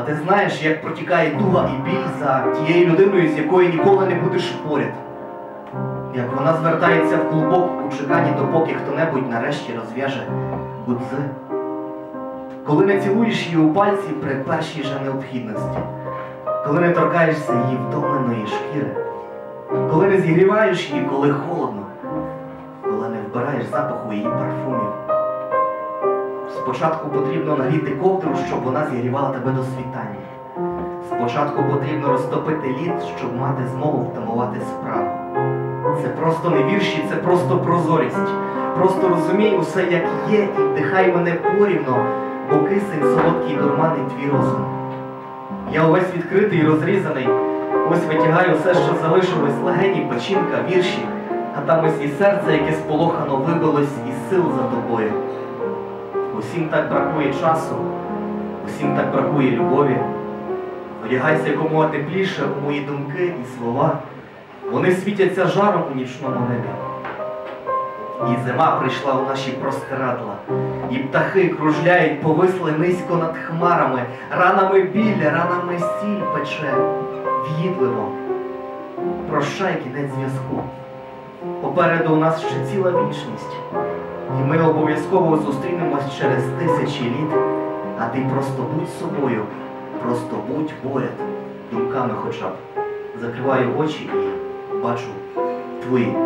А ти знаєш, як протікає дуга і біль за тією людиною, з якою ніколи не будеш поряд. Як вона звертається в клубок у чеканні, допоки хто-небудь нарешті розв'яже гудзи. Коли не цілуєш її у пальці при першій же необхідності, коли не торкаєшся її втомленої шкіри, коли не зігріваєш її, коли холодно, коли не вбираєш запаху її парфумів. Спочатку потрібно нагріти ковдру, щоб вона зігрівала тебе до світання. Спочатку потрібно розтопити лід, щоб мати змогу втамувати справу. Це просто не вірші, це просто прозорість. Просто розумій усе, як є, і вдихай мене порівно, бо кисень солодкий дурманий твій розум. Я увесь відкритий і розрізаний, ось витягаю все, що залишилось, легені, печінка, вірші, а там ось і серце, яке сполохано вибилось із сил за тобою. Усім так бракує часу, усім так бракує любові. Одягайся якомога тепліше у мої думки і слова. Вони світяться жаром у нічному небі. І зима прийшла у наші простирадла, і птахи кружляють, повисли низько над хмарами, ранами біль, ранами сіль пече, в'їдливо. Прощай кінець зв'язку. Попереду у нас ще ціла вічність, і ми обов'язково зустрінемось через тисячі літ, а ти просто будь собою, просто будь поряд, думками хоча б. Закриваю очі і бачу твої.